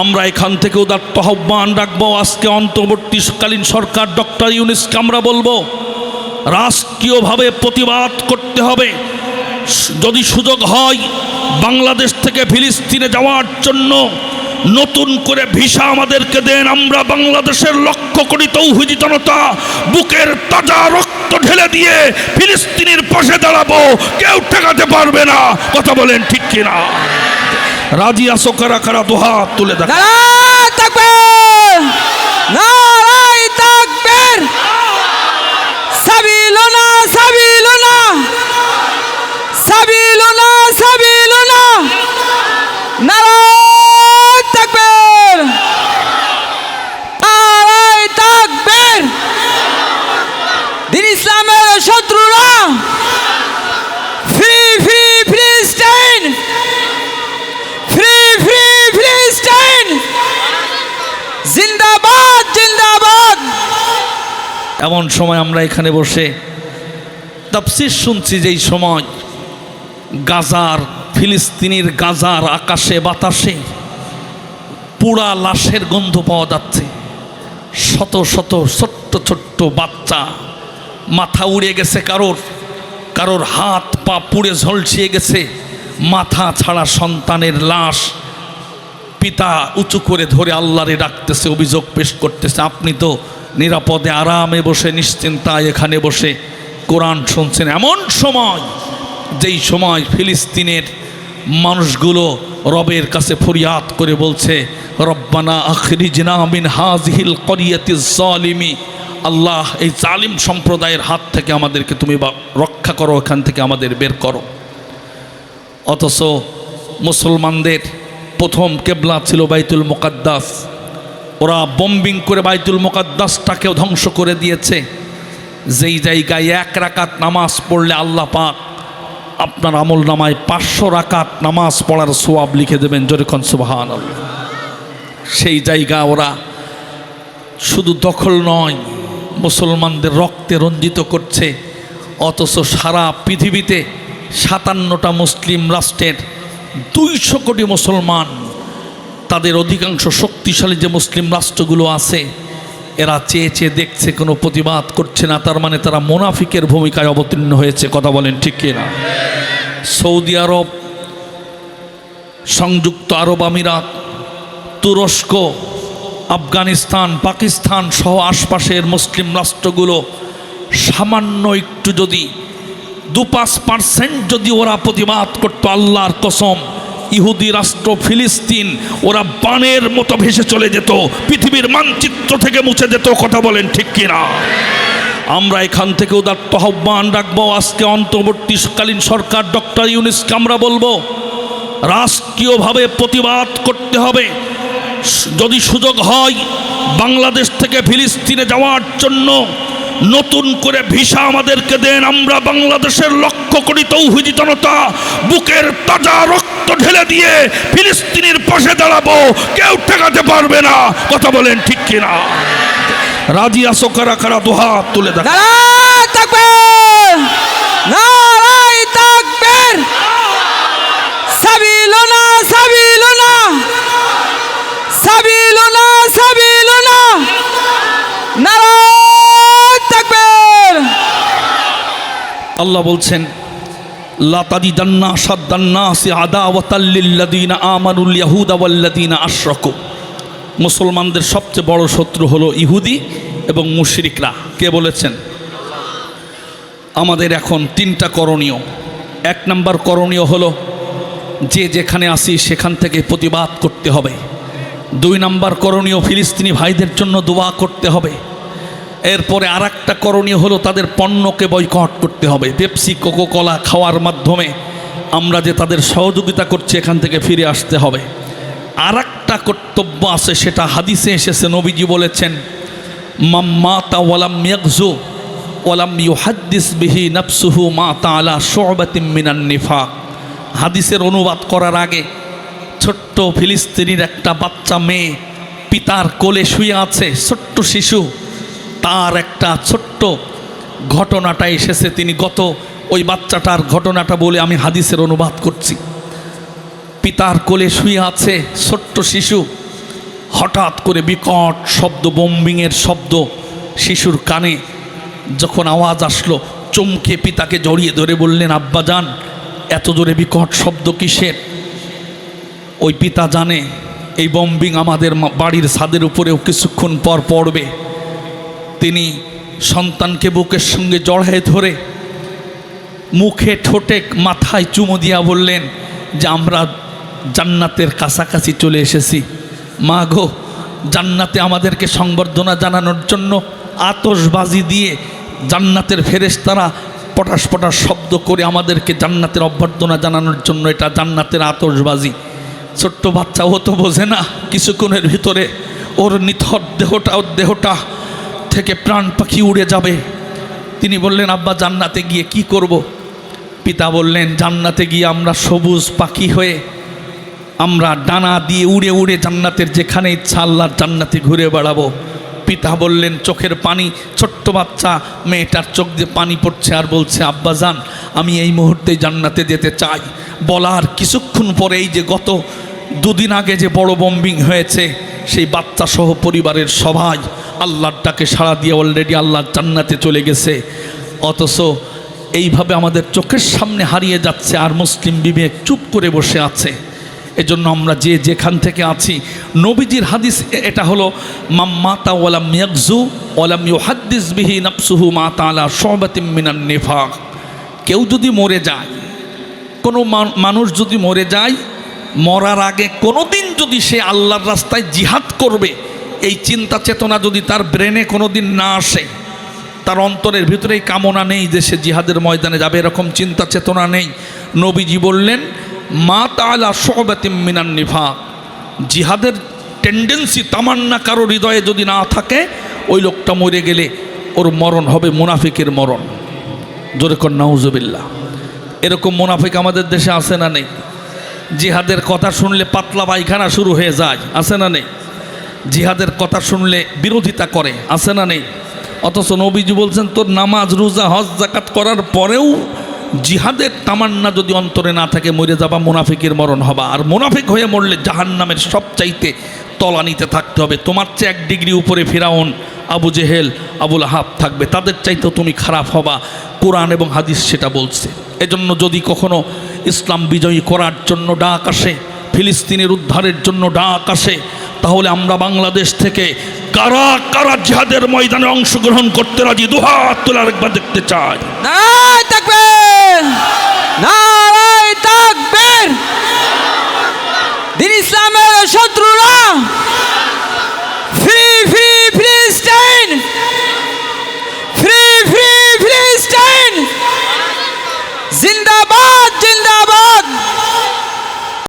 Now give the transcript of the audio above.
আমরা এখান থেকে উদাত্ত আহ্বান রাখব। আজকে অন্তর্বর্তীকালীন সরকার ডক্টর ইউনিসকে আমরা বলব, রাষ্ট্রীয়ভাবে প্রতিবাদ করতে হবে। যদি সুযোগ হয় বাংলাদেশ থেকে ফিলিস্তিনে যাওয়ার জন্য নতুন করে ভিসা আমাদেরকে দেন। আমরা বাংলাদেশের লক্ষ্য করি তৌহিদি জনতা বুকের তাজা রক্ত ঢেলে দিয়ে ফিলিস্তিনের পাশে দাঁড়াবো। কেউ ঠেকাতে পারবে না। কথা বলেন ঠিক কিনা? রাজি আসো কারা কারা দুহাত তুলে দেখা। জিন্দাবাদ জিন্দাবাদ। এমন সময় আমরা এখানে বসে তাফসির শুনছি যেই সময় গাজার, ফিলিস্তিনির গাজার আকাশে, বাতাসে পোড়া লাশের গন্ধ পাওয়া যাচ্ছে। শত শত, ছোট্ট ছোট্ট বাচ্চা মাথা উড়ে গেছে কারোর কারোর হাত পা পুড়ে ঝলসিয়ে গেছে। মাথা ছাড়া সন্তানের লাশ পিতা উঁচু করে ধরে আল্লাহরে ডাকতেছে, অভিযোগ পেশ করতেছে, আপনি তো নিরাপদে আরামে বসে, নিশ্চিন্তায় এখানে বসে কোরআন শুনছেন। এমন সময়, যেই সময় ফিলিস্তিনের মানুষগুলো রবের কাছে ফরিয়াদ করে বলছে, রব্বানা আখরিজনা মিন হাজহিল করিয়াতি জালিমি আল্লাহ এই জালিম সম্প্রদায়ের হাত থেকে আমাদেরকে তুমি রক্ষা করো, এখান থেকে আমাদের বের করো। অথচ মুসলমানদের প্রথম কেবলা ছিল বাইতুল মোকাদ্দাস। ওরা বম্বিং করে বাইতুল মোকাদ্দাসটাকেও ধ্বংস করে দিয়েছে। যেই জায়গায় এক রাকাত নামাজ পড়লে আল্লাহ পাক আপনার আমল নামায় পাঁচশো রাকাত নামাজ পড়ার সোয়াব লিখে দেবেন জরিখন সুবাহান সেই জায়গা ওরা শুধু দখল নয়, মুসলমানদের রক্তে রঞ্জিত করছে। অথচ সারা পৃথিবীতে সাতান্নটা মুসলিম রাষ্ট্রের দুইশো কোটি মুসলমান, তাদের অধিকাংশ শক্তিশালী যে মুসলিম রাষ্ট্রগুলো আছে, এরা চেয়ে চেয়ে দেখছে, কোনো প্রতিবাদ করছে না, তার মানে তারা মোনাফিকের ভূমিকায় অবতীর্ণ হয়েছে, কথা বলেন ঠিক কিনা? সৌদি আরব, সংযুক্ত আরব আমিরাত, তুরস্ক, আফগানিস্তান, পাকিস্তান সহ আশপাশের মুসলিম রাষ্ট্রগুলো সামান্য একটু যদি দু পাঁচ পার্সেন্ট যদি ওরা প্রতিবাদ করতো আল্লাহর কসম, ইহুদি রাষ্ট্র ফিলিস্তিন, ওরা বানের মতো ভেসে চলে যেত, পৃথিবীর মানচিত্র থেকে মুছে যেত, কথা বলেন ঠিক কিনা? আমরা এখান থেকে উদাত্ত আহ্বান রাখব, আজকে অন্তর্বর্তীকালীন সরকার ডক্টর ইউনিসকে আমরা বলব, রাষ্ট্রীয়ভাবে প্রতিবাদ করতে হবে। যদি সুযোগ হয়, বাংলাদেশ থেকে ফিলিস্তিনে যাওয়ার জন্য নতুন করে ভিসা আমাদেরকে দেন। আমরা বাংলাদেশের লক্ষ্য করি তৌহিদি জনতা বুকের তাজা রক্ত ঢেলে দিয়ে ফিলিস্তিনির পাশে দাঁড়াবো। কেউ ঠেকাতে পারবে না। কথা বলেন ঠিক কিনা? রাজি আসো কারা কারা? দুহাত তুলে সাবিলুনা সাবিলুনা সাবিলুনা আল্লাহ বলছেন আদা আশরাকু। মুসলমানদের সবচেয়ে বড় শত্রু হলো ইহুদি এবং মুশরিকরা। কে বলেছেন? আমাদের এখন তিনটা করণীয়। এক নাম্বার করণীয় হলো, যে যেখানে আসি সেখান থেকে প্রতিবাদ করতে হবে। দুই নাম্বার করণীয়, ফিলিস্তিনি ভাইদের জন্য দোয়া করতে হবে। এরপরে আর একটা করণীয় হলো তাদের পণ্যকে বয়কট করতে হবে। পেপসি কোকো কলা খাওয়ার মাধ্যমে আমরা যে তাদের সহযোগিতা করছি, এখান থেকে ফিরে আসতে হবে। আর একটা কর্তব্য আছে, সেটা হাদিসে এসেছে, নবীজি বলেছেন মাম্মাতা ওয়ালাম ইয়াকজু ওয়ালাম ইউহাদ্দিস বিহি নাফসুহু মা তাআলা শু'বাতিম মিনান নিফাক। হাদিসের অনুবাদ করার আগে ছোট্ট ফিলিস্তিনির একটা বাচ্চা মেয়ে পিতার কোলে শুয়ে আছে, ছোট্ট শিশু। তার একটা ছোট্ট ঘটনাটা এসেছে। তিনি গত ওই বাচ্চাটার ঘটনাটা বলে আমি হাদিসের অনুবাদ করছি। পিতার কোলে শুয়ে আছে ছোট্ট শিশু। হঠাৎ করে বিকট শব্দ, বোম্বিংয়ের শব্দ শিশুর কানে যখন আওয়াজ আসলো, চমকে পিতাকে জড়িয়ে ধরে বললেন, আব্বা যান, এত জোরে বিকট শব্দ কিসের? ওই পিতা জানে, এই বম্বিং আমাদের বাড়ির ছাদের উপরেও কিছুক্ষণ পর পড়বে। তিনি সন্তানকে বুকের সঙ্গে জড়ায় ধরে মুখে ঠোঁটে মাথায় চুমো দিয়া বললেন, যে আমরা জান্নাতের কাছাকাছি চলে এসেছি। মা গো, জান্নাতে আমাদেরকে সংবর্ধনা জানানোর জন্য আতসবাজি দিয়ে জান্নাতের ফেরেশতারা পটাশ পটাশ শব্দ করে আমাদেরকে জান্নাতের অভ্যর্থনা জানানোর জন্য এটা জান্নাতের আতশবাজি। ছোট্ট বাচ্চা ও তো বোঝে না, কিছুক্ষণের ভিতরে ওর নিথর দেহটা, ওর দেহটা থেকে প্রাণ পাখি উড়ে যাবে। তিনি বললেন, আব্বা, জান্নাতে গিয়ে কি করব। পিতা বললেন, জান্নাতে গিয়ে আমরা সবুজ পাখি হয়ে আমরা ডানা দিয়ে উড়ে উড়ে জান্নাতের যেখানে ইচ্ছা আল্লাহর জান্নাতে ঘুরে বেড়াবো। পিতা বললেন, চোখের পানি, ছোট্ট বাচ্চা, মেয়েটার চোখ দিয়ে পানি পড়ছে আর বলছে, আব্বা, যান, আমি এই মুহূর্তে জান্নাতে যেতে চাই। বলার কিছুক্ষণ পরে এই যে গত দুদিন আগে যে বড় বম্বিং হয়েছে সেই বাচ্চা সহ পরিবারের সবাই আল্লাহর ডাকে সাড়া দিয়ে অলরেডি আল্লাহর জান্নাতে চলে গেছে। অথচ এইভাবে আমাদের চোখের সামনে হারিয়ে যাচ্ছে আর মুসলিম বিবেক চুপ করে বসে আছে। এজন্য আমরা যে যেখান থেকে আছি, নবীজির হাদিস এটা হলো মাম্মাতা ওয়ালাম ইয়াকজু ওয়ালাম ইউহাদ্দিস বিহি মা তাআলা শুবাতিম মিনান নিফাক। কেউ যদি মরে যায়, কোনো মানুষ যদি মরে যায় মরার আগে কোনোদিন যদি সে আল্লাহর রাস্তায় জিহাদ করবে, এই চিন্তা চেতনা যদি তার ব্রেনে কোনো দিন না আসে, তার অন্তরের ভিতরেই কামনা নেই যে সে জিহাদের ময়দানে যাবে, এরকম চিন্তা চেতনা নেই। নবীজি বললেন, মা তালা সহবাতিম মিনান নিফাক। জিহাদের টেন্ডেন্সি তামান্না কারও হৃদয়ে যদি না থাকে, ওই লোকটা মরে গেলে ওর মরণ হবে মুনাফিকের মরণ। জোরে কর নাউজবিল্লা এরকম মুনাফিক আমাদের দেশে আসে না নেই? জিহাদের কথা শুনলে পাতলা পায়খানা শুরু হয়ে যায়, আছে না নেই? জিহাদের কথা শুনলে বিরোধিতা করে, আছে না নেই? অথচ নবীজি বলছেন, তোর নামাজ, রোজা, হজ জাকাত করার পরেও জিহাদের তামান্না যদি অন্তরে না থাকে, মরে যাবা, মুনাফিকের মরণ হবা। আর মুনাফিক হয়ে মরলে জাহান জাহান্নামের সবচাইতে তলানিতে থাকতে হবে। তোমার চেয়ে এক ডিগ্রি উপরে ফিরাউন, আবু জেহেল, আবুল আহাব থাকবে। তাদের চাইতেও তুমি খারাপ হবা। কোরআন এবং হাদিস সেটা বলছে। এজন্য যদি কখনো ইসলাম বিজয়ী করার জন্য ডাক আসে, ফিলিস্তিনের উদ্ধারের জন্য ডাক আসে। তাহলে আমরা বাংলাদেশ থেকে কারা কারা জিহাদের ময়দানে অংশগ্রহণ করতে রাজি? দুহাত তোলে আরেকবার দেখতে চাই। দিন শত্রুরা